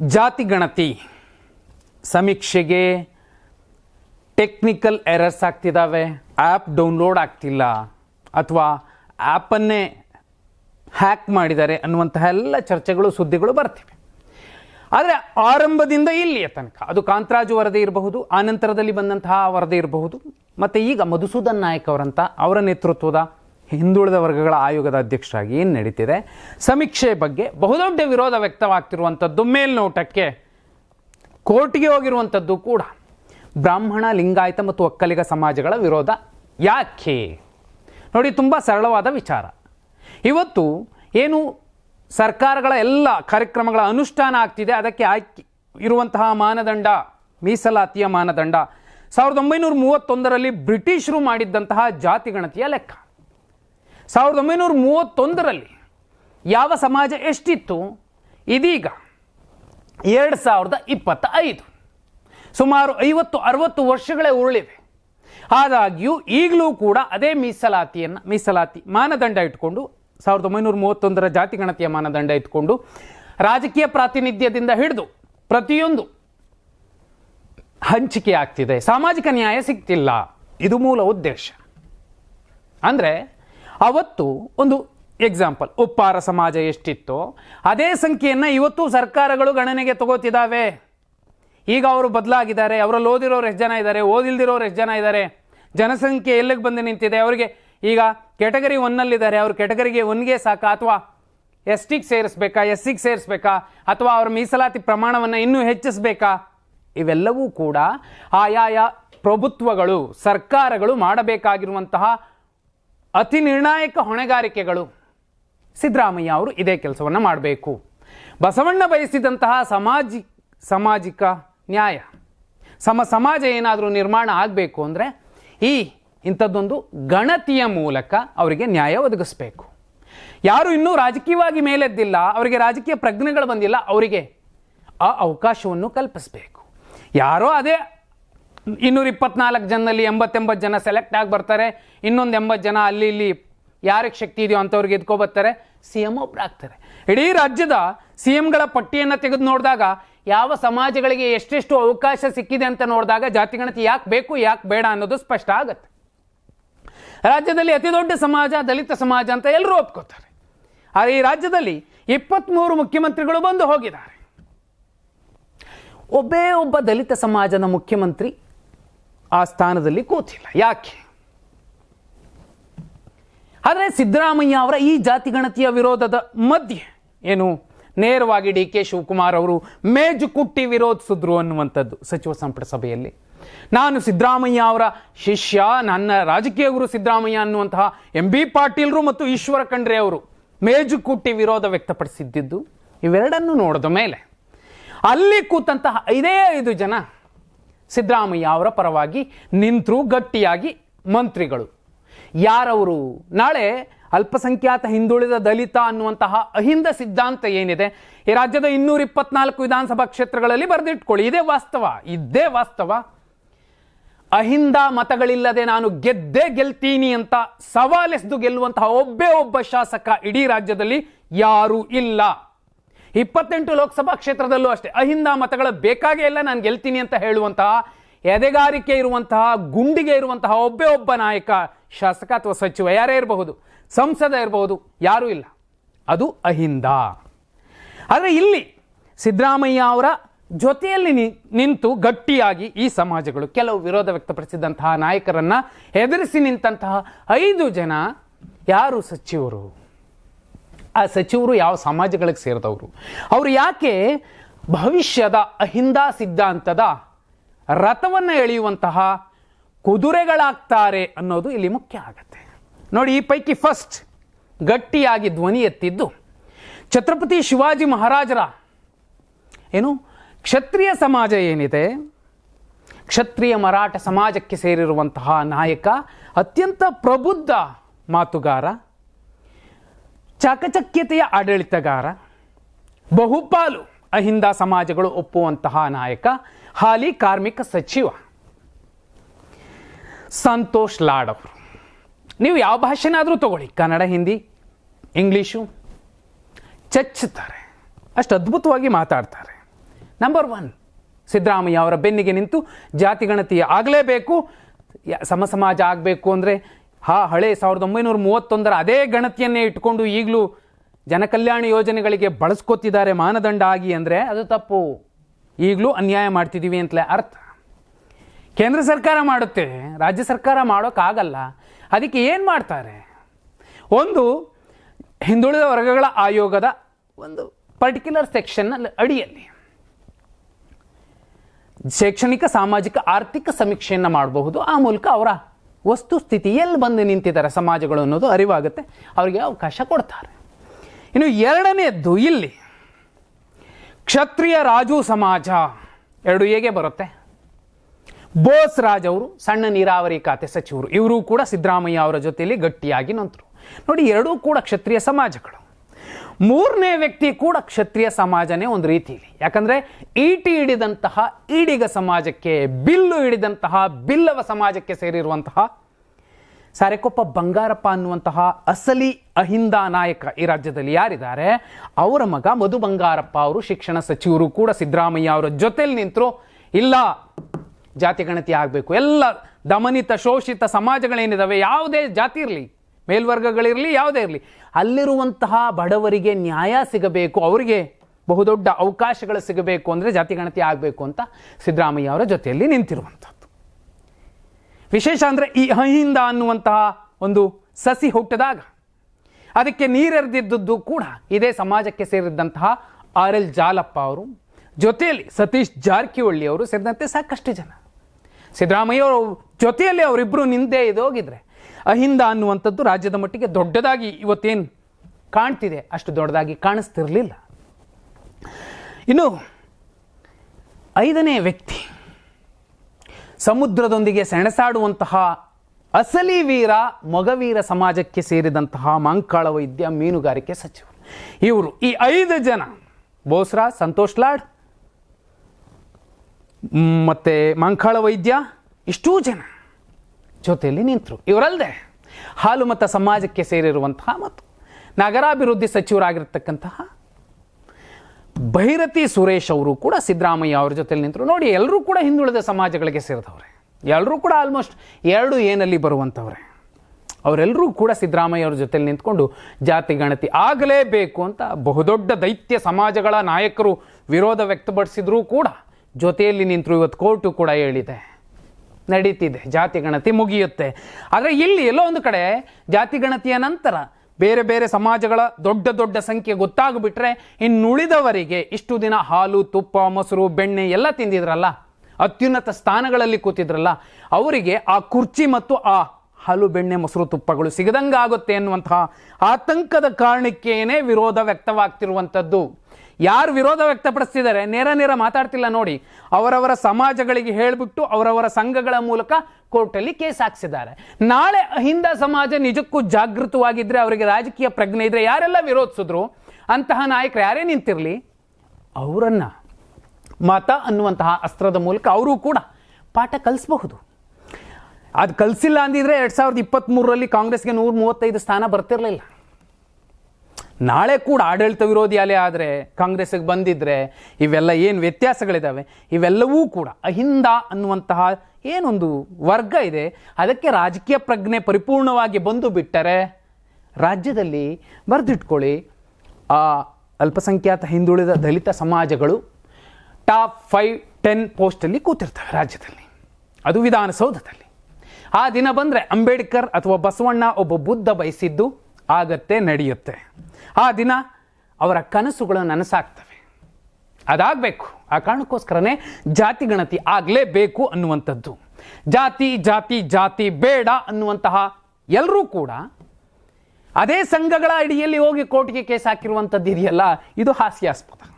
ಜಾತಿ ಗಣತಿ ಸಮೀಕ್ಷೆಗೆ ಟೆಕ್ನಿಕಲ್ ಎರರ್ಸ್ ಆಗ್ತಿದ್ದಾವೆ ಆ್ಯಪ್ ಡೌನ್ಲೋಡ್ ಆಗ್ತಿಲ್ಲ, ಅಥವಾ ಆ್ಯಪನ್ನೇ ಹ್ಯಾಕ್ ಮಾಡಿದ್ದಾರೆ ಅನ್ನುವಂತಹ ಎಲ್ಲ ಚರ್ಚೆಗಳು, ಸುದ್ದಿಗಳು ಬರ್ತಿವೆ. ಆದರೆ ಆರಂಭದಿಂದ ಇಲ್ಲಿಯ ತನಕ ಅದು ಕಾಂತರಾಜು ವರದಿ ಇರಬಹುದು ಆನಂತರದಲ್ಲಿ ಬಂದಂತಹ ವರದಿ ಇರಬಹುದು, ಮತ್ತು ಈಗ ಮಧುಸೂದನ್ ನಾಯಕ್ ಅವರಂತ ಅವರ ನೇತೃತ್ವದ ಹಿಂದುಳಿದ ವರ್ಗಗಳ ಆಯೋಗದ ಅಧ್ಯಕ್ಷರಾಗಿ ಏನು ನಡೀತಿದೆ? ಸಮೀಕ್ಷೆ ಬಗ್ಗೆ ಬಹುದೊಡ್ಡ ವಿರೋಧ ವ್ಯಕ್ತವಾಗ್ತಿರುವಂಥದ್ದು ಮೇಲ್ನೋಟಕ್ಕೆ. ಕೋರ್ಟ್ಗೆ ಹೋಗಿರುವಂಥದ್ದು ಕೂಡ ಬ್ರಾಹ್ಮಣ, ಲಿಂಗಾಯತ ಮತ್ತು ಒಕ್ಕಲಿಗ ಸಮಾಜಗಳ ವಿರೋಧ ಯಾಕೆ? ನೋಡಿ, ತುಂಬ ಸರಳವಾದ ವಿಚಾರ. ಇವತ್ತು ಏನು ಸರ್ಕಾರಗಳ ಎಲ್ಲ ಕಾರ್ಯಕ್ರಮಗಳ ಅನುಷ್ಠಾನ ಆಗ್ತಿದೆ, ಅದಕ್ಕೆ ಆಯ್ಕೆ ಇರುವಂತಹ ಮಾನದಂಡ, ಮೀಸಲಾತಿಯ ಮಾನದಂಡ. ಸಾವಿರದ ಒಂಬೈನೂರ ಮೂವತ್ತೊಂದರಲ್ಲಿ ಬ್ರಿಟಿಷರು ಮಾಡಿದ್ದಂತಹ ಜಾತಿ ಗಣತಿಯ ಲೆಕ್ಕ. ಸಾವಿರದ ಒಂಬೈನೂರ ಮೂವತ್ತೊಂದರಲ್ಲಿ ಯಾವ ಸಮಾಜ ಎಷ್ಟಿತ್ತು? ಇದೀಗ ಎರಡು ಸಾವಿರದ ಇಪ್ಪತ್ತ ಐದು ಸುಮಾರು ಐವತ್ತು, ಅರವತ್ತು ವರ್ಷಗಳೇ ಉರುಳಿವೆ. ಆದಾಗ್ಯೂ ಈಗಲೂ ಕೂಡ ಅದೇ ಮೀಸಲಾತಿಯನ್ನು, ಮೀಸಲಾತಿ ಮಾನದಂಡ ಇಟ್ಕೊಂಡು, ಸಾವಿರದ ಒಂಬೈನೂರ ಮೂವತ್ತೊಂದರ ಜಾತಿ ಗಣತಿಯ ಮಾನದಂಡ ಇಟ್ಕೊಂಡು ರಾಜಕೀಯ ಪ್ರಾತಿನಿಧ್ಯದಿಂದ ಹಿಡಿದು ಪ್ರತಿಯೊಂದು ಹಂಚಿಕೆ ಆಗ್ತಿದೆ. ಸಾಮಾಜಿಕ ನ್ಯಾಯ ಸಿಗ್ತಿಲ್ಲ. ಇದು ಮೂಲ ಉದ್ದೇಶ. ಅಂದರೆ ಅವತ್ತು ಒಂದು ಎಕ್ಸಾಂಪಲ್ ಉಪ್ಪಾರ ಸಮಾಜ ಎಷ್ಟಿತ್ತು, ಅದೇ ಸಂಖ್ಯೆಯನ್ನು ಇವತ್ತು ಸರ್ಕಾರಗಳು ಗಣನೆಗೆ ತಗೋತಿದ್ದಾವೆ ಈಗ ಅವರು ಬದಲಾಗಿದ್ದಾರೆ, ಅವರಲ್ಲಿ ಓದಿರೋರು ಎಷ್ಟು ಜನ ಇದ್ದಾರೆ ಓದಿಲ್ದಿರೋರು ಎಷ್ಟು ಜನ ಇದ್ದಾರೆ ಜನಸಂಖ್ಯೆ ಎಲ್ಲಿಗೆ ಬಂದು ನಿಂತಿದೆ, ಅವರಿಗೆ ಈಗ ಕೆಟಗರಿ ಒನ್ನಲ್ಲಿದ್ದಾರೆ ಅವರು ಕೆಟಗರಿಗೆ ಒನ್ಗೆ ಸಾಕಾ, ಅಥವಾ ಎಸ್ ಟಿಗೆ ಸೇರಿಸ್ಬೇಕಾ ಎಸ್ ಸಿಗೆ ಸೇರಿಸ್ಬೇಕಾ, ಅಥವಾ ಅವರ ಮೀಸಲಾತಿ ಪ್ರಮಾಣವನ್ನು ಇನ್ನೂ ಹೆಚ್ಚಿಸಬೇಕಾ? ಇವೆಲ್ಲವೂ ಕೂಡ ಆಯಾಯ ಪ್ರಭುತ್ವಗಳು, ಸರ್ಕಾರಗಳು ಮಾಡಬೇಕಾಗಿರುವಂತಹ ಅತಿ ನಿರ್ಣಾಯಕ ಹೊಣೆಗಾರಿಕೆಗಳು. ಸಿದ್ದರಾಮಯ್ಯ ಅವರು ಇದೇ ಕೆಲಸವನ್ನು ಮಾಡಬೇಕು. ಬಸವಣ್ಣ ಬಯಸಿದಂತಹ ಸಮಾಜಿ, ಸಾಮಾಜಿಕ ನ್ಯಾಯ. ಸಮ, ಸಮಾಜ ಏನಾದರೂ ನಿರ್ಮಾಣ ಆಗಬೇಕು ಅಂದರೆ ಈ ಇಂಥದ್ದೊಂದು ಗಣತಿಯ ಮೂಲಕ ಅವರಿಗೆ ನ್ಯಾಯ ಒದಗಿಸ್ಬೇಕು. ಯಾರು ಇನ್ನೂ ರಾಜಕೀಯವಾಗಿ ಮೇಲೆದ್ದಿಲ್ಲ, ಅವರಿಗೆ ರಾಜಕೀಯ ಪ್ರಜ್ಞೆಗಳು ಬಂದಿಲ್ಲ, ಅವರಿಗೆ ಆ ಅವಕಾಶವನ್ನು ಕಲ್ಪಿಸಬೇಕು. ಯಾರೋ ಅದೇ ಇನ್ನೂರ ಇಪ್ಪತ್ನಾಲ್ಕು ಜನದಲ್ಲಿ ಎಂಬತ್ತೆಂಬತ್ತು ಜನ ಸೆಲೆಕ್ಟ್ ಆಗಿ ಬರ್ತಾರೆ. ಇನ್ನೊಂದು ಎಂಬತ್ತು ಜನ ಅಲ್ಲಿ ಇಲ್ಲಿ ಯಾರಿಗೆ ಶಕ್ತಿ ಇದೆಯೋ ಅಂಥವ್ರಿಗೆ ಎದ್ಕೋಬರ್ತಾರೆ. ಸಿ ಎಂ ಒಬ್ರು ಆಗ್ತಾರೆ. ಇಡೀ ರಾಜ್ಯದ ಸಿ ಎಮ್ಗಳ ಪಟ್ಟಿಯನ್ನು ತೆಗೆದು ನೋಡಿದಾಗ ಯಾವ ಸಮಾಜಗಳಿಗೆ ಎಷ್ಟೆಷ್ಟು ಅವಕಾಶ ಸಿಕ್ಕಿದೆ ಅಂತ ನೋಡಿದಾಗ ಜಾತಿ ಗಣತಿ ಯಾಕೆ ಬೇಕು, ಯಾಕೆ ಬೇಡ ಅನ್ನೋದು ಸ್ಪಷ್ಟ ಆಗುತ್ತೆ. ರಾಜ್ಯದಲ್ಲಿ ಅತಿ ದೊಡ್ಡ ಸಮಾಜ, ದಲಿತ ಸಮಾಜ ಅಂತ ಎಲ್ಲರೂ ಒಪ್ಕೋತಾರೆ. ಆದರೆ ಈ ರಾಜ್ಯದಲ್ಲಿ ಇಪ್ಪತ್ತ್ಮೂರು ಮುಖ್ಯಮಂತ್ರಿಗಳು ಬಂದು ಹೋಗಿದ್ದಾರೆ. ಒಬ್ಬೇ ಒಬ್ಬ ದಲಿತ ಸಮಾಜದ ಮುಖ್ಯಮಂತ್ರಿ ಆ ಸ್ಥಾನದಲ್ಲಿ ಕೂತಿಲ್ಲ. ಯಾಕೆ? ಆದರೆ ಸಿದ್ದರಾಮಯ್ಯ ಅವರ ಈ ಜಾತಿ ಗಣತಿಯ ವಿರೋಧದ ಮಧ್ಯೆ ಏನು? ನೇರವಾಗಿ ಡಿ ಕೆ ಶಿವಕುಮಾರ್ ಅವರು ಮೇಜು ಕುಟ್ಟಿ ವಿರೋಧಿಸಿದ್ರು ಅನ್ನುವಂಥದ್ದು ಸಚಿವ ಸಂಪುಟ ಸಭೆಯಲ್ಲಿ. ನಾನು ಸಿದ್ದರಾಮಯ್ಯ ಅವರ ಶಿಷ್ಯ, ನನ್ನ ರಾಜಕೀಯ ಗುರು ಸಿದ್ದರಾಮಯ್ಯ ಅನ್ನುವಂತಹ ಎಂ ಬಿ ಪಾಟೀಲ್ರು ಮತ್ತು ಈಶ್ವರ ಖಂಡ್ರೆ ಅವರು ಮೇಜು ಕುಟ್ಟಿ ವಿರೋಧ ವ್ಯಕ್ತಪಡಿಸಿದ್ದಿದ್ದು ಇವೆರಡನ್ನು ನೋಡಿದ ಮೇಲೆ ಅಲ್ಲಿ ಕೂತಂತಹ ಐದೇ ಐದು ಜನ ಸಿದ್ದರಾಮಯ್ಯ ಅವರ ಪರವಾಗಿ ನಿಂತರು ಗಟ್ಟಿಯಾಗಿ ಮಂತ್ರಿಗಳು. ಯಾರವರು? ನಾಳೆ ಅಲ್ಪಸಂಖ್ಯಾತ ಹಿಂದುಳಿದ ದಲಿತ ಅನ್ನುವಂತಹ ಅಹಿಂದ ಸಿದ್ಧಾಂತ ಏನಿದೆ, ಈ ರಾಜ್ಯದ ಇನ್ನೂರ ಇಪ್ಪತ್ನಾಲ್ಕು ವಿಧಾನಸಭಾ ಕ್ಷೇತ್ರಗಳಲ್ಲಿ ಬರೆದಿಟ್ಕೊಳ್ಳಿ. ಇದೇ ವಾಸ್ತವ, ಇದ್ದೇ ವಾಸ್ತವ. ಅಹಿಂದ ಮತಗಳಿಲ್ಲದೆ ನಾನು ಗೆದ್ದೇ ಗೆಲ್ತೀನಿ ಅಂತ ಸವಾಲೆಸೆದು ಗೆಲ್ಲುವಂತಹ ಒಬ್ಬೇ ಒಬ್ಬ ಶಾಸಕ ಇಡೀ ರಾಜ್ಯದಲ್ಲಿ ಯಾರೂ ಇಲ್ಲ. ಇಪ್ಪತ್ತೆಂಟು ಲೋಕಸಭಾ ಕ್ಷೇತ್ರದಲ್ಲೂ ಅಷ್ಟೇ ಅಹಿಂದ ಮತಗಳ ಬೇಕಾಗೇ ಇಲ್ಲ, ನಾನು ಗೆಲ್ತೀನಿ ಅಂತ ಹೇಳುವಂತಹ ಎದೆಗಾರಿಕೆ ಇರುವಂತಹ, ಗುಂಡಿಗೆ ಇರುವಂತಹ ಒಬ್ಬೇ ಒಬ್ಬ ನಾಯಕ, ಶಾಸಕ ಅಥವಾ ಸಚಿವ ಯಾರೇ ಇರಬಹುದು, ಸಂಸದ ಇರಬಹುದು, ಯಾರೂ ಇಲ್ಲ. ಅದು ಅಹಿಂದ. ಆದರೆ ಇಲ್ಲಿ ಸಿದ್ದರಾಮಯ್ಯ ಅವರ ಜೊತೆಯಲ್ಲಿ ನಿಂತು ಗಟ್ಟಿಯಾಗಿ ಈ ಸಮಾಜಗಳು ಕೆಲವು ವಿರೋಧ ವ್ಯಕ್ತಪಡಿಸಿದಂತಹ ನಾಯಕರನ್ನು ಎದುರಿಸಿ ನಿಂತಹ ಐದು ಜನ ಯಾರು ಸಚಿವರು? ಆ ಸಚಿವರು ಯಾವ ಸಮಾಜಗಳಿಗೆ ಸೇರಿದವರು? ಅವರು ಯಾಕೆ ಭವಿಷ್ಯದ ಅಹಿಂದ ಸಿದ್ಧಾಂತದ ರಥವನ್ನು ಎಳೆಯುವಂತಹ ಕುದುರೆಗಳಾಗ್ತಾರೆ ಅನ್ನೋದು ಇಲ್ಲಿ ಮುಖ್ಯ ಆಗತ್ತೆ. ನೋಡಿ, ಈ ಪೈಕಿ ಫಸ್ಟ್ ಗಟ್ಟಿಯಾಗಿ ಧ್ವನಿ ಎತ್ತಿದ್ದು ಛತ್ರಪತಿ ಶಿವಾಜಿ ಮಹಾರಾಜರ. ಏನು? ಕ್ಷತ್ರಿಯ ಸಮಾಜ ಏನಿದೆ? ಕ್ಷತ್ರಿಯ ಮರಾಠ ಸಮಾಜಕ್ಕೆ ಸೇರಿರುವಂತಹ ನಾಯಕ ಅತ್ಯಂತ ಪ್ರಬುದ್ಧ ಮಾತುಗಾರ ಚಾಕಚಕ್ಯತೆಯ ಆಡಳಿತಗಾರ, ಬಹುಪಾಲು ಅಹಿಂದ ಸಮಾಜಗಳು ಒಪ್ಪುವಂತಹ ನಾಯಕ, ಹಾಲಿ ಕಾರ್ಮಿಕ ಸಚಿವ ಸಂತೋಷ್ ಲಾಡ್ ಅವರು. ನೀವು ಯಾವ ಭಾಷೆನಾದರೂ ತಗೊಳ್ಳಿ, ಕನ್ನಡ, ಹಿಂದಿ, ಇಂಗ್ಲೀಷು ಚಚ್ಚುತ್ತಾರೆ ಅಷ್ಟು ಅದ್ಭುತವಾಗಿ ಮಾತಾಡ್ತಾರೆ. ನಂಬರ್ ಒನ್ ಸಿದ್ದರಾಮಯ್ಯ ಅವರ ಬೆನ್ನಿಗೆ ನಿಂತು ಜಾತಿಗಣತಿ ಆಗಲೇಬೇಕು ಸಮ ಸಮಾಜ ಆಗಬೇಕು ಅಂದರೆ ಹಾ, ಹಳೆ ಸಾವಿರದ ಒಂಬೈನೂರ ಮೂವತ್ತೊಂದರ ಅದೇ ಗಣತಿಯನ್ನೇ ಇಟ್ಕೊಂಡು ಈಗಲೂ ಜನಕಲ್ಯಾಣ ಯೋಜನೆಗಳಿಗೆ ಬಳಸ್ಕೊತಿದ್ದಾರೆ ಮಾನದಂಡ ಆಗಿ ಅಂದರೆ ಅದು ತಪ್ಪು. ಈಗಲೂ ಅನ್ಯಾಯ ಮಾಡ್ತಿದ್ದೀವಿ ಅಂತಲೇ ಅರ್ಥ. ಕೇಂದ್ರ ಸರ್ಕಾರ ಮಾಡುತ್ತೆ, ರಾಜ್ಯ ಸರ್ಕಾರ ಮಾಡೋಕ್ಕಾಗಲ್ಲ. ಅದಕ್ಕೆ ಏನು ಮಾಡ್ತಾರೆ? ಒಂದು, ಹಿಂದುಳಿದ ವರ್ಗಗಳ ಆಯೋಗದ ಒಂದು ಪರ್ಟಿಕ್ಯುಲರ್ ಸೆಕ್ಷನ್ ಅಡಿಯಲ್ಲಿ ಶೈಕ್ಷಣಿಕ, ಸಾಮಾಜಿಕ, ಆರ್ಥಿಕ ಸಮೀಕ್ಷೆಯನ್ನು ಮಾಡಬಹುದು. ಆ ಮೂಲಕ ಅವರ ವಸ್ತುಸ್ಥಿತಿ ಎಲ್ಲಿ ಬಂದು ನಿಂತಿದ್ದಾರೆ ಸಮಾಜಗಳು ಅನ್ನೋದು ಅರಿವಾಗುತ್ತೆ. ಅವರಿಗೆ ಅವಕಾಶ ಕೊಡ್ತಾರೆ. ಇನ್ನು ಎರಡನೆಯದ್ದು ಇಲ್ಲಿ ಕ್ಷತ್ರಿಯ ರಾಜು ಸಮಾಜ ಎರಡು ಹೇಗೆ ಬರುತ್ತೆ? ಬೋಸ್ ರಾಜ್ ಅವರು ಸಣ್ಣ ನೀರಾವರಿ ಖಾತೆ ಸಚಿವರು. ಇವರು ಕೂಡ ಸಿದ್ದರಾಮಯ್ಯ ಅವರ ಜೊತೆಯಲ್ಲಿ ಗಟ್ಟಿಯಾಗಿ ನಂತರು. ನೋಡಿ, ಎರಡೂ ಕೂಡ ಕ್ಷತ್ರಿಯ ಸಮಾಜಗಳು. ಮೂರನೇ ವ್ಯಕ್ತಿ ಕೂಡ ಕ್ಷತ್ರಿಯ ಸಮಾಜನೇ ಒಂದು ರೀತಿಯಲ್ಲಿ. ಯಾಕಂದ್ರೆ ಈಟಿ ಹಿಡಿದಂತಹ, ಈಡಿಗ ಸಮಾಜಕ್ಕೆ, ಬಿಲ್ಲು ಹಿಡಿದಂತಹ, ಬಿಲ್ಲವ ಸಮಾಜಕ್ಕೆ ಸೇರಿರುವಂತಹ, ಸಾರೆಕೊಪ್ಪ ಬಂಗಾರಪ್ಪ ಅನ್ನುವಂತಹ ಅಸಲಿ ಅಹಿಂದ ನಾಯಕ ಈ ರಾಜ್ಯದಲ್ಲಿ ಯಾರಿದ್ದಾರೆ? ಅವರ ಮಗ ಮಧು ಬಂಗಾರಪ್ಪ ಅವರು, ಶಿಕ್ಷಣ ಸಚಿವರು ಕೂಡ ಸಿದ್ದರಾಮಯ್ಯ ಅವರ ಜೊತೆಲಿ ನಿಂತರು, ಇಲ್ಲ, ಜಾತಿ ಗಣತಿ ಆಗಬೇಕು, ಎಲ್ಲ ದಮನಿತ ಶೋಷಿತ ಸಮಾಜಗಳೇನಿದ್ದಾವೆ ಯಾವುದೇ ಜಾತಿ ಇರಲಿ ಮೇಲ್ವರ್ಗಗಳಿರಲಿ, ಯಾವುದೇ ಇರಲಿ, ಅಲ್ಲಿರುವಂತಹ ಬಡವರಿಗೆ ನ್ಯಾಯ ಸಿಗಬೇಕು, ಅವರಿಗೆ ಬಹುದೊಡ್ಡ ಅವಕಾಶಗಳು ಸಿಗಬೇಕು ಅಂದರೆ ಜಾತಿ ಗಣತಿ ಆಗಬೇಕು ಅಂತ ಸಿದ್ದರಾಮಯ್ಯ ಅವರ ಜೊತೆಯಲ್ಲಿ ನಿಂತಿರುವಂಥದ್ದು. ವಿಶೇಷ ಅಂದರೆ ಈ ಅಹಿಂದ ಅನ್ನುವಂತಹ ಒಂದು ಸಸಿ ಹುಟ್ಟಿದಾಗ, ಅದಕ್ಕೆ ನೀರೆರೆದಿದ್ದದ್ದು ಕೂಡ ಇದೇ ಸಮಾಜಕ್ಕೆ ಸೇರಿದ್ದಂತಹ ಆರ್ ಎಲ್ ಜಾಲಪ್ಪ ಅವರು, ಜೊತೆಯಲ್ಲಿ ಸತೀಶ್ ಜಾರಕಿಹೊಳಿ ಅವರು ಸೇರಿದಂತೆ ಸಾಕಷ್ಟು ಜನ. ಸಿದ್ದರಾಮಯ್ಯ ಅವರು ಜೊತೆಯಲ್ಲಿ ಅವರಿಬ್ಬರು ನಿಂದೆ ಇದ್ದೋಗಿದ್ರೆ ಅಹಿಂದ ಅನ್ನುವಂಥದ್ದು ರಾಜ್ಯದ ಮಟ್ಟಿಗೆ ದೊಡ್ಡದಾಗಿ ಇವತ್ತೇನು ಕಾಣ್ತಿದೆ. ಅಷ್ಟು ದೊಡ್ಡದಾಗಿ ಕಾಣಿಸ್ತಿರಲಿಲ್ಲ. ಇನ್ನು ಐದನೇ ವ್ಯಕ್ತಿ, ಸಮುದ್ರದೊಂದಿಗೆ ಸೆಣಸಾಡುವಂತಹ ಅಸಲಿ ವೀರ, ಮೊಗವೀರ ಸಮಾಜಕ್ಕೆ ಸೇರಿದಂತಹ ಮಾಂಕಾಳ ವೈದ್ಯ, ಮೀನುಗಾರಿಕೆ ಸಚಿವರು. ಇವರು ಈ ಐದು ಜನ, ಬೋಸ್ರಾ, ಸಂತೋಷ್ ಲಾಡ್, ಮತ್ತು ಮಾಂಕಾಳ ವೈದ್ಯ, ಇಷ್ಟೂ ಜನ. ಜೊತೆಯಲ್ಲಿ ನಿಂತರು. ಇವರಲ್ಲದೆ ಹಾಲು ಮತ ಸಮಾಜಕ್ಕೆ ಸೇರಿರುವಂತಹ ಮತ್ತು ನಗರಾಭಿವೃದ್ಧಿ ಸಚಿವರಾಗಿರ್ತಕ್ಕಂತಹ ಭೈರತಿ ಸುರೇಶ್ ಅವರು ಕೂಡ ಸಿದ್ದರಾಮಯ್ಯ ಅವ್ರ ಜೊತೆಲಿ ನಿಂತರು. ನೋಡಿ, ಎಲ್ಲರೂ ಕೂಡ ಹಿಂದುಳಿದ ಸಮಾಜಗಳಿಗೆ ಸೇರಿದವ್ರೆ. ಎಲ್ಲರೂ ಕೂಡ ಆಲ್ಮೋಸ್ಟ್ ಎರಡು ಏನಲ್ಲಿ ಬರುವಂಥವ್ರೆ. ಅವರೆಲ್ಲರೂ ಕೂಡ ಸಿದ್ದರಾಮಯ್ಯ ಅವ್ರ ಜೊತೆಲಿ ನಿಂತ್ಕೊಂಡು ಜಾತಿ ಗಣತಿ ಆಗಲೇಬೇಕು ಅಂತ ಬಹುದೊಡ್ಡ ದೈತ್ಯ ಸಮಾಜಗಳ ನಾಯಕರು ವಿರೋಧ ವ್ಯಕ್ತಪಡಿಸಿದ್ರೂ ಕೂಡ ಜೊತೆಯಲ್ಲಿ ನಿಂತರು. ಇವತ್ತು ಕೋರ್ಟು ಕೂಡ ಹೇಳಿದೆ. ನಡೀತಿದೆ, ಜಾತಿ ಗಣತಿ ಮುಗಿಯುತ್ತೆ. ಆದರೆ ಇಲ್ಲಿ ಎಲ್ಲೋ ಒಂದು ಕಡೆ ಜಾತಿ ಗಣತಿಯ ನಂತರ ಬೇರೆ ಬೇರೆ ಸಮಾಜಗಳ ದೊಡ್ಡ ದೊಡ್ಡ ಸಂಖ್ಯೆ ಗೊತ್ತಾಗ್ಬಿಟ್ರೆ ಇನ್ನುಳಿದವರಿಗೆ ಇಷ್ಟು ದಿನ ಹಾಲು, ತುಪ್ಪ, ಮೊಸರು, ಬೆಣ್ಣೆ ಎಲ್ಲ ತಿಂದಿದ್ರಲ್ಲ, ಅತ್ಯುನ್ನತ ಸ್ಥಾನಗಳಲ್ಲಿ ಕೂತಿದ್ರಲ್ಲ, ಅವರಿಗೆ ಆ ಕುರ್ಚಿ ಮತ್ತು ಆ ಹಾಲು, ಬೆಣ್ಣೆ, ಮೊಸರು, ತುಪ್ಪಗಳು ಸಿಗದಂಗಾಗುತ್ತೆ ಎನ್ನುವಂತಹ ಆತಂಕದ ಕಾರಣಕ್ಕೇನೆ ವಿರೋಧ ವ್ಯಕ್ತವಾಗ್ತಿರುವಂಥದ್ದು. ಯಾರು ವಿರೋಧ ವ್ಯಕ್ತಪಡಿಸ್ತಿದ್ದಾರೆ? ನೇರ ನೇರ ಮಾತಾಡ್ತಿಲ್ಲ ನೋಡಿ. ಅವರವರ ಸಮಾಜಗಳಿಗೆ ಹೇಳಿಬಿಟ್ಟು ಅವರವರ ಸಂಘಗಳ ಮೂಲಕ ಕೋರ್ಟಲ್ಲಿ ಕೇಸ್ ಹಾಕ್ಸಿದ್ದಾರೆ. ನಾಳೆ ಅಹಿಂದ ಸಮಾಜ ನಿಜಕ್ಕೂ ಜಾಗೃತವಾಗಿದ್ರೆ ಅವರಿಗೆ ರಾಜಕೀಯ ಪ್ರಜ್ಞೆ ಇದ್ರೆ ಯಾರೆಲ್ಲ ವಿರೋಧಿಸಿದ್ರು? ಅಂತಹ ನಾಯಕರು ಯಾರೇ ನಿಂತಿರಲಿ? ಅವರನ್ನ ಮತ ಅನ್ನುವಂತಹ ಅಸ್ತ್ರದ ಮೂಲಕ ಅವರು ಕೂಡ ಪಾಠ ಕಲಿಸಬಹುದು. ಅದು ಕಲಿಸಿಲ್ಲ ಅಂದಿದ್ರೆ ಎರಡು ಸಾವಿರದ ಇಪ್ಪತ್ತ್ಮೂರರಲ್ಲಿ ಕಾಂಗ್ರೆಸ್ಗೆ ನೂರ ಮೂವತ್ತೈದು ಸ್ಥಾನ ಬರ್ತಿರಲಿಲ್ಲ. ನಾಳೆ ಕೂಡ ಆಡಳಿತ ವಿರೋಧಿ ಅಲೆ ಆದರೆ ಕಾಂಗ್ರೆಸ್ಗೆ ಬಂದಿದ್ರೆ ಇವೆಲ್ಲ ಏನು ವ್ಯತ್ಯಾಸಗಳಿದ್ದಾವೆ ಇವೆಲ್ಲವೂ ಕೂಡ ಅಹಿಂದ ಅನ್ನುವಂತಹ ಏನೊಂದು ವರ್ಗ ಇದೆ. ಅದಕ್ಕೆ ರಾಜಕೀಯ ಪ್ರಜ್ಞೆ ಪರಿಪೂರ್ಣವಾಗಿ ಬಂದು ಬಿಟ್ಟರೆ ರಾಜ್ಯದಲ್ಲಿ ಬರೆದಿಟ್ಕೊಳ್ಳಿ. ಆ ಅಲ್ಪಸಂಖ್ಯಾತ ಹಿಂದುಳಿದ ದಲಿತ ಸಮಾಜಗಳು ಟಾಪ್ ಫೈವ್, ಟೆನ್ ಪೋಸ್ಟಲ್ಲಿ ಕೂತಿರ್ತವೆ ರಾಜ್ಯದಲ್ಲಿ. ಅದು ವಿಧಾನಸೌಧದಲ್ಲಿ. ಆ ದಿನ ಬಂದರೆ ಅಂಬೇಡ್ಕರ್ ಅಥವಾ ಬಸವಣ್ಣ ಒಬ್ಬ ಬುದ್ಧ ಬಯಸಿದ್ದು ಆಗತ್ತೆ, ನಡೆಯುತ್ತೆ. ಆ ದಿನ ಅವರ ಕನಸುಗಳು ನನಸಾಗ್ತವೆ. ಅದಾಗಬೇಕು. ಆ ಕಾರಣಕ್ಕೋಸ್ಕರನೇ ಜಾತಿ ಗಣತಿ ಆಗಲೇಬೇಕು ಅನ್ನುವಂಥದ್ದು. ಜಾತಿ ಜಾತಿ ಜಾತಿ ಬೇಡ ಅನ್ನುವಂತಹ ಎಲ್ಲರೂ ಕೂಡ ಅದೇ ಸಂಘಗಳ ಅಡಿಯಲ್ಲಿ ಹೋಗಿ ಕೋರ್ಟ್ಗೆ ಕೇಸ್ ಹಾಕಿರುವಂಥದ್ದು ಇದೆಯಲ್ಲ ಇದು ಹಾಸ್ಯಾಸ್ಪದ.